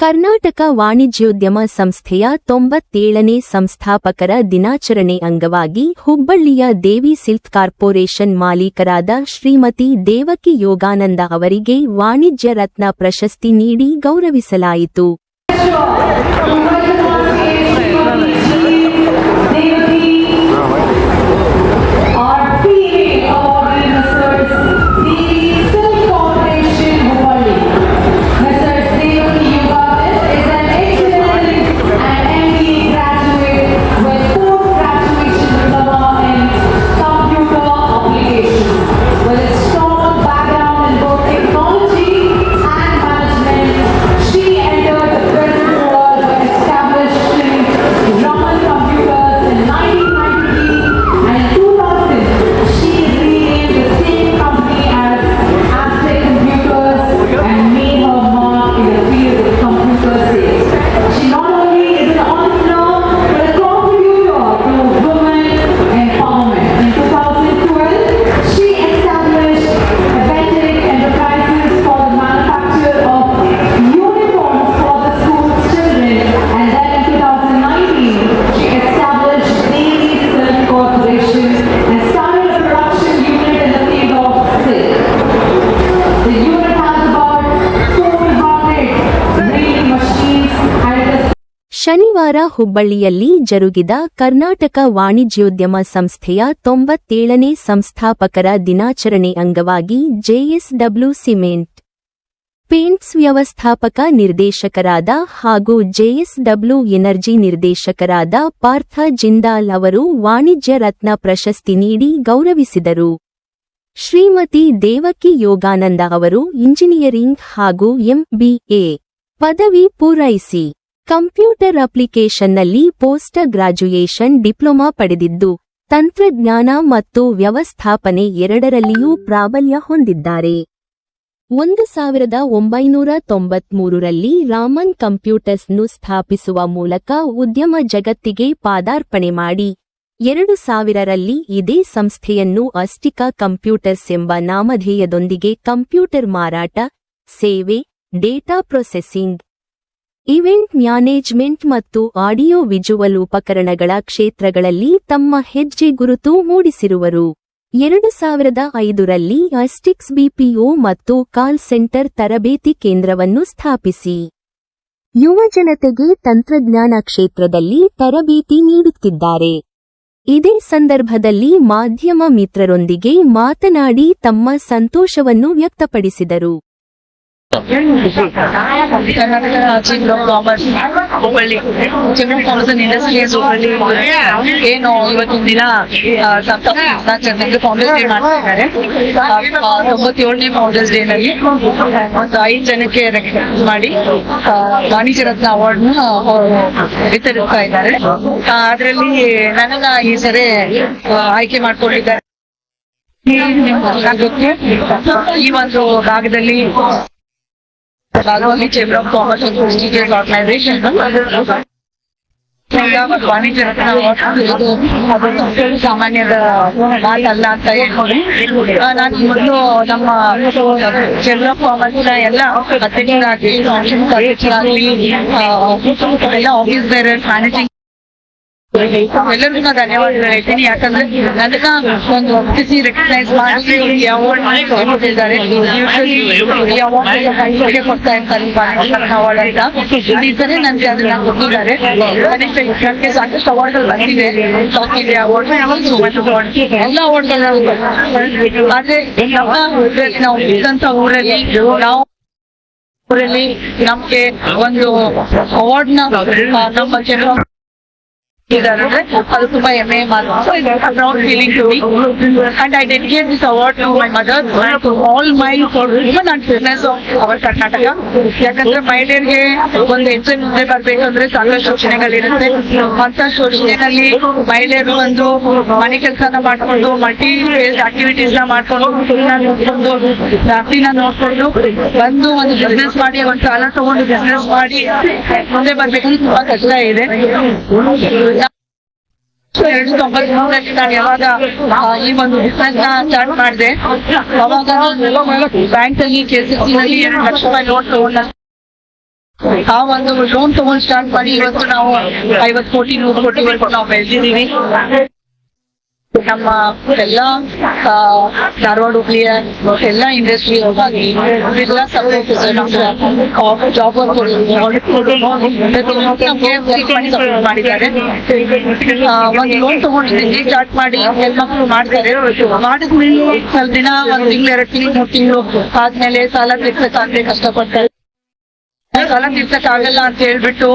ಕರ್ನಾಟಕ ವಾಣಿಜ್ಯೋದ್ಯಮ ಸಂಸ್ಥೆಯ ತೊಂಬತ್ತೇಳನೇ ಸಂಸ್ಥಾಪಕರ ದಿನಾಚರಣೆ ಅಂಗವಾಗಿ ಹುಬ್ಬಳ್ಳಿಯ ದೇವಿ ಸಿಲ್ಕ್ ಕಾರ್ಪೊರೇಷನ್ ಮಾಲೀಕರಾದ ಶ್ರೀಮತಿ ದೇವಕಿ ಯೋಗಾನಂದ ಅವರಿಗೆ ವಾಣಿಜ್ಯ ರತ್ನ ಪ್ರಶಸ್ತಿ ನೀಡಿ ಗೌರವಿಸಲಾಯಿತು. ಶನಿವಾರ ಹುಬ್ಬಳ್ಳಿಯಲ್ಲಿ ಜರುಗಿದ ಕರ್ನಾಟಕ ವಾಣಿಜ್ಯೋದ್ಯಮ ಸಂಸ್ಥೆಯ ತೊಂಬತ್ತೇಳನೇ ಸಂಸ್ಥಾಪಕರ ದಿನಾಚರಣೆ ಅಂಗವಾಗಿ ಜೆಎಸ್ಡಬ್ಲ್ಯೂ ಸಿಮೆಂಟ್ ಪೇಂಟ್ಸ್ ವ್ಯವಸ್ಥಾಪಕ ನಿರ್ದೇಶಕರಾದ ಹಾಗೂ ಜೆಎಸ್ಡಬ್ಲ್ಯೂ ಎನರ್ಜಿ ನಿರ್ದೇಶಕರಾದ ಪಾರ್ಥ ಜಿಂದಾಲ್ ಅವರು ವಾಣಿಜ್ಯ ರತ್ನ ಪ್ರಶಸ್ತಿ ನೀಡಿ ಗೌರವಿಸಿದರು. ಶ್ರೀಮತಿ ದೇವಕಿ ಯೋಗಾನಂದ ಅವರು ಇಂಜಿನಿಯರಿಂಗ್ ಹಾಗೂ ಎಂಬಿಎ ಪದವಿ ಪೂರೈಸಿ. ಕಂಪ್ಯೂಟರ್ ಅಪ್ಲಿಕೇಶನ್ನಲ್ಲಿ ಪೋಸ್ಟ್ ಗ್ರಾಜುಯೇಷನ್ ಡಿಪ್ಲೊಮಾ ಪಡೆದಿದ್ದು, ತಂತ್ರಜ್ಞಾನ ಮತ್ತು ವ್ಯವಸ್ಥಾಪನೆ ಎರಡರಲ್ಲಿಯೂ ಪ್ರಾಬಲ್ಯ ಹೊಂದಿದ್ದಾರೆ. ಒಂದು ಸಾವಿರದ ಒಂಬೈನೂರ ತೊಂಬತ್ಮೂರರಲ್ಲಿ ರಾಮನ್ ಕಂಪ್ಯೂಟರ್ಸ್ನು ಸ್ಥಾಪಿಸುವ ಮೂಲಕ ಉದ್ಯಮ ಜಗತ್ತಿಗೆ ಪಾದಾರ್ಪಣೆ ಮಾಡಿ, ಎರಡು ಸಾವಿರರಲ್ಲಿ ಇದೇ ಸಂಸ್ಥೆಯನ್ನು ಅಸ್ಟಿಕಾ ಕಂಪ್ಯೂಟರ್ಸ್ ಎಂಬ ನಾಮಧೇಯದೊಂದಿಗೆ ಕಂಪ್ಯೂಟರ್ ಮಾರಾಟ, ಸೇವೆ, ಡೇಟಾ ಪ್ರೊಸೆಸಿಂಗ್ ಇವೆಂಟ್ ಮ್ಯಾನೇಜ್ಮೆಂಟ್ ಮತ್ತು ಆಡಿಯೋ ವಿಜುವಲ್ ಉಪಕರಣಗಳ ಕ್ಷೇತ್ರಗಳಲ್ಲಿ ತಮ್ಮ ಹೆಜ್ಜೆ ಗುರುತು ಮೂಡಿಸಿರುವರು. ಎರಡು ಸಾವಿರದ ಐದರಲ್ಲಿ ಅಸ್ಟಿಕ್ಸ್ ಬಿಪಿಒ ಮತ್ತು ಕಾಲ್ ಸೆಂಟರ್ ತರಬೇತಿ ಕೇಂದ್ರವನ್ನು ಸ್ಥಾಪಿಸಿ. ಯುವ ಜನತೆಗೆ ತಂತ್ರಜ್ಞಾನ ಕ್ಷೇತ್ರದಲ್ಲಿ ತರಬೇತಿ ನೀಡುತ್ತಿದ್ದಾರೆ. ಇದೇ ಸಂದರ್ಭದಲ್ಲಿ ಮಾಧ್ಯಮ ಮಿತ್ರರೊಂದಿಗೆ ಮಾತನಾಡಿ ತಮ್ಮ ಸಂತೋಷವನ್ನು ವ್ಯಕ್ತಪಡಿಸಿದರು. Karnataka chief of commerce Hubballi chief of commerce and industries Hubballi ಏನು ಇವತ್ತಿನ ದಿನ ಆ, ಸಂಸ್ಥಾಪಕ ದಿನಾಚರಣೆಗೆ ಫೌಂಡರ್ಸ್ ಡೇ ಮಾಡ್ತಾ ಇದ್ದಾರೆ ಆ, ತೊಂಬತ್ತೇಳನೇ ಫೌಂಡರ್ಸ್ ಡೇ ನಲ್ಲಿ ಒಂದು ಐದು ಜನಕ್ಕೆ ರೆಕಗ್ನೈಸ್ ಮಾಡಿ ಆ, ವಾಣಿಜ್ಯ ರತ್ನ ಅವಾರ್ಡ್ನ ವಿತರಿಸ್ತಾ ಇದ್ದಾರೆ ಆ, ಅದರಲ್ಲಿ ನನ್ನನ್ನ ಈ ಸರಿ ಆ, ಆಯ್ಕೆ ಮಾಡ್ಕೊಂಡಿದ್ದಾರೆ ಈ ಒಂದು ಭಾಗದಲ್ಲಿ ಭಾಗವಾಗಿ chamber of commerce and prestigious organisation Vanijya Ratna ಇದು ಅದು ಸಾಮಾನ್ಯದ ಮಾತಲ್ಲ ಅಂತ ಆ, ನಾನು ಮೊದಲು ನಮ್ಮ ಆಫ್ ಕಾಮರ್ಸ್ನ ಎಲ್ಲ ಅಧ್ಯಕ್ಷರಾಗಿ ಎಲ್ಲ ಆಫೀಸ್ ಬೇರೆ ಮ್ಯಾನೇಜಿಂಗ್ ಎಲ್ಲರಿಗೂ ನಾನು ಧನ್ಯವಾದಗಳು ಹೇಳ್ತೀನಿ ಯಾಕಂದ್ರೆ ನನ್ನ ಒಂದು ಒಪ್ಪಿಸಿ ರೆಕಗ್ನೈಸ್ ಮಾಡಿ ಈ ಅವಾರ್ಡ್ ಕೊಟ್ಟಿದ್ದಾರೆ ಈ ಅವಾರ್ಡ್ ಕೊಡ್ತಾ ಇರ್ತಾರೆ ಅವಾರ್ಡ್ ಅಂತ ಈ ಸರಿ ನನಗೆ ಅದನ್ನ ಕೊಟ್ಟಿದ್ದಾರೆ ಕನಿಷ್ಠ ನನಗೆ ಸಾಕಷ್ಟು ಅವಾರ್ಡ್ಗಳು ಬಂದಿದೆ ಸಾಕಿದೆ ಅವಾರ್ಡ್ ಎಲ್ಲ ಅವಾರ್ಡ್ಗಳು ಆದ್ರೆ ನಮ್ಮ ಊರಲ್ಲಿ ನಾವು ಇದ್ದಂತ ಊರಲ್ಲಿ ನಾವು ಊರಲ್ಲಿ ನಮ್ಗೆ ಒಂದು ಅವಾರ್ಡ್ನ ಆ, ನಮ್ಮ ಜನ ಇದಾರಂದ್ರೆ ಅದು ತುಂಬಾ ಹೆಮ್ಮೆ ಮಾತು. So proud feeling to me and I dedicate this award to my mother to all my woman and of our Karnataka ಯಾಕಂದ್ರೆ ಮಹಿಳೆಯರಿಗೆ ಒಂದು ಹೆಜ್ಜೆ ಮುಂದೆ ಬರ್ಬೇಕಂದ್ರೆ ಸಾಕಷ್ಟು ಯೋಚನೆಗಳಿರುತ್ತೆ ಅಂತ ಯೋಚನೆಯಲ್ಲಿ ಮಹಿಳೆಯರು ಒಂದು ಮನೆ ಕೆಲಸನ ಮಾಡ್ಕೊಂಡು ಮಲ್ಟಿ ಆಕ್ಟಿವಿಟೀಸ್ನ ಮಾಡ್ಕೊಂಡು ಒಂದು ಫ್ಯಾಮಿಲಿನ ನೋಡ್ಕೊಂಡು ಬಂದು ಒಂದು ಬಿಸ್ನೆಸ್ ಮಾಡಿ, ಒಂದು ಸಾಲ ತಗೊಂಡು ಬಿಸ್ನೆಸ್ ಮಾಡಿ ಮುಂದೆ ಬರ್ಬೇಕಂದ್ರೆ ತುಂಬಾ ಕಷ್ಟ ಇದೆ. ಎರಡು ತೊಂಬತ್ಮೂರರಲ್ಲಿ ನಾನು ಯಾವಾಗ ಆ, ಈ ಒಂದು ಬಿಸ್ನೆಸ್ನ ಸ್ಟಾರ್ಟ್ ಮಾಡಿದೆ. ಅವಾಗ ಬ್ಯಾಂಕ್ ಅಲ್ಲಿ ಕೆ ಸಿ ಸಿ ನಲ್ಲಿ ಎರಡು ಲಕ್ಷ ರೂಪಾಯಿ ಲೋನ್ ತಗೊಂಡ. ಆ ಒಂದು ಲೋನ್ ತಗೊಂಡ್ ಸ್ಟಾರ್ಟ್ ಮಾಡಿ ಇವತ್ತು ನಾವು ಐವತ್ ಕೋಟಿ ನೂರು ಕೋಟಿವರೆಗೂ ನಾವು ಬೆಳೆದಿದ್ದೀವಿ. ನಮ್ಮ ಎಲ್ಲ ಧಾರವಾಡ ಹುಬ್ಳಿಯ ಎಲ್ಲ ಇಂಡಸ್ಟ್ರಿ ಎಲ್ಲ ಸಪೋರ್ಟ್ ಜಾಬ್ ಮಾಡಿದ್ದಾರೆ. ಆ, ಒಂದು ಲೋನ್ ತಗೊಂಡಿದ್ದೀನಿ ಸ್ಟಾರ್ಟ್ ಮಾಡಿ ಹೆಣ್ಮಕ್ಳು ಮಾಡ್ತಾರೆ. ಮಾಡಿದ್ಮೇಲೆ ಸ್ವಲ್ಪ ದಿನ ಒಂದ್ ತಿಂಗಳು ಎರಡು ತಿಂಗಳು ಮೂರ್ ತಿಂಗಳು ಆದ್ಮೇಲೆ ಸಾಲ ತೀರ್ಸಕ್ಕಾಗದೆ ಕಷ್ಟಪಡ್ತಾರೆ. ಸಾಲ ತೀರ್ಸಕ್ ಆಗಲ್ಲ ಅಂತ ಹೇಳ್ಬಿಟ್ಟು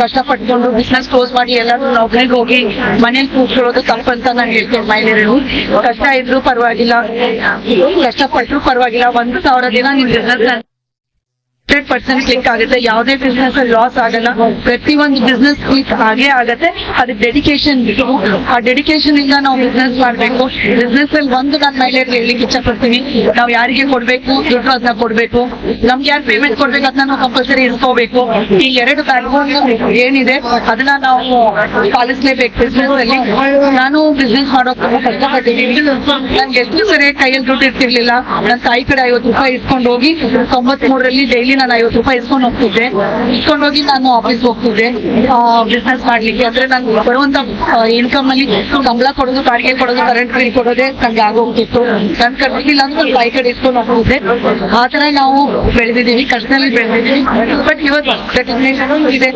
ಕಷ್ಟಪಟ್ಕೊಂಡು ಬಿಸ್ನೆಸ್ ಕ್ಲೋಸ್ ಮಾಡಿ ಎಲ್ಲಾದ್ರೂ ನೌಕರಿಗೆ ಹೋಗಿ ಮನೇಲಿ ಕೂತ್ಕೊಳ್ಳೋದು ತಪ್ಪಂತ ನಾನು ಹೇಳ್ತೇನೆ ಮಹಿಳೆಯರು. ಕಷ್ಟ ಇದ್ರು ಪರವಾಗಿಲ್ಲ. ಕಷ್ಟಪಟ್ರು ಪರವಾಗಿಲ್ಲ. ಒಂದು ಸಾವಿರ ದಿನ ನಿಮ್ ಬಿಸ್ನೆಸ್ ಹಂಡ್ರೆಡ್ ಪರ್ಸೆಂಟ್ ಕ್ಲಿಕ್ ಆಗುತ್ತೆ. ಯಾವುದೇ ಬಿಸ್ನೆಸ್ ಲಾಸ್ ಆಗಲ್ಲ. ಪ್ರತಿ ಒಂದು ಬಿಸ್ನೆಸ್ ಕ್ಲಿಕ್ ಹಾಗೆ ಆಗತ್ತೆ ಅದಕ್ಕೆ ಡೆಡಿಕೇಶನ್ ಆ ಡೆಡಿಕೇಶನ್ ಇಂದ ನಾವು ಬಿಸ್ನೆಸ್ ಮಾಡಬೇಕು. ಬಿಸ್ನೆಸ್ ಅಲ್ಲಿ ಒಂದು ನನ್ನ ಮಹಿಳೆಯರಿಗೆ ಹೇಳಲಿಕ್ಕೆ ಇಷ್ಟಪಡ್ತೀನಿ. ನಾವು ಯಾರಿಗೆ ಕೊಡ್ಬೇಕು? ದುಡ್ಡು ಅದನ್ನ ಕೊಡ್ಬೇಕು. ನಮ್ಗೆ ಯಾರು ಪೇಮೆಂಟ್ ಕೊಡ್ಬೇಕು ಅದನ್ನ ನಾವು ಕಂಪಲ್ಸರಿ ಇಸ್ಕೋಬೇಕು. ಈ ಎರಡು ಬ್ಯಾಕ್ಬೋನ್ ಏನಿದೆ, ಅದನ್ನ ನಾವು ಪಾಲಿಸ್ಲೇಬೇಕು ಬಿಸ್ನೆಸ್ ಅಲ್ಲಿ. ನಾನು ಬಿಸ್ನೆಸ್ ಮಾಡೋಕ್ ಕಷ್ಟಪಟ್ಟಿದ್ದೀನಿ. ನನ್ಗೆ ಎಷ್ಟು ಸರಿ ಕೈಯಲ್ಲಿ ದುಡ್ಡು ಇರ್ತಿರ್ಲಿಲ್ಲ. ನನ್ನ ತಾಯಿ ಕಡೆ ಐವತ್ತು ರೂಪಾಯಿ ಇಸ್ಕೊಂಡು ಹೋಗಿ ತೊಂಬತ್ ಮೂರರಲ್ಲಿ ಡೈಲಿ ನಾನು ಐವತ್ತು ರೂಪಾಯಿ ಇಸ್ಕೊಂಡು ಹೋಗ್ತಿದ್ದೆ. ಇಸ್ಕೊಂಡು ಹೋಗಿ ನಾನು ಆಫೀಸ್ ಹೋಗ್ತಿದ್ದೆ. ಬಿಸ್ನೆಸ್ ಮಾಡ್ಲಿಕ್ಕೆ. ಅಂದ್ರೆ ನಾನು ಬರುವಂತ ಇನ್ಕಮ್ ಅಲ್ಲಿ ಸಂಬಳ ಕೊಡೋದು, ಬಾಡಿಗೆ ಕೊಡೋದು ಕರೆಂಟ್ ಬಿಲ್ ಕೊಡೋದೇ ನಂಗೆ ಆಗೋಗ್ತಿತ್ತು. ನನ್ ಕಟ್ಟಿಲ್ಲ ಅಂದ್ರೆ ತಾಯಿ ಕಡೆ ಇಸ್ಕೊಂಡು ಹೋಗ್ತಿದ್ದೆ. ಆ ತರ ನಾವು ಬೆಳೆದಿದ್ದೀವಿ, ಕಷ್ಟದಲ್ಲಿ ಬೆಳೆದಿದ್ದೀವಿ. ಬಟ್ ಇವತ್ತು ಇದೆ.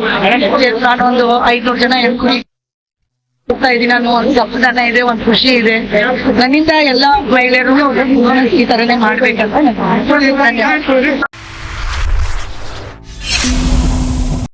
ನಾನು ಒಂದು ಐದ್ನೂರು ಜನ ಹೇಳ್ಕೊಂಡು ಹೋಗ್ತಾ ಇದೀನಿ ನಾನು ಒಂದು ಸಮಾಧಾನ ಇದೆ, ಒಂದು ಖುಷಿ ಇದೆ. ನನ್ನಿಂದ ಎಲ್ಲಾ ಮಹಿಳೆಯರು ಈ ತರನೇ ಮಾಡ್ಬೇಕಂತ.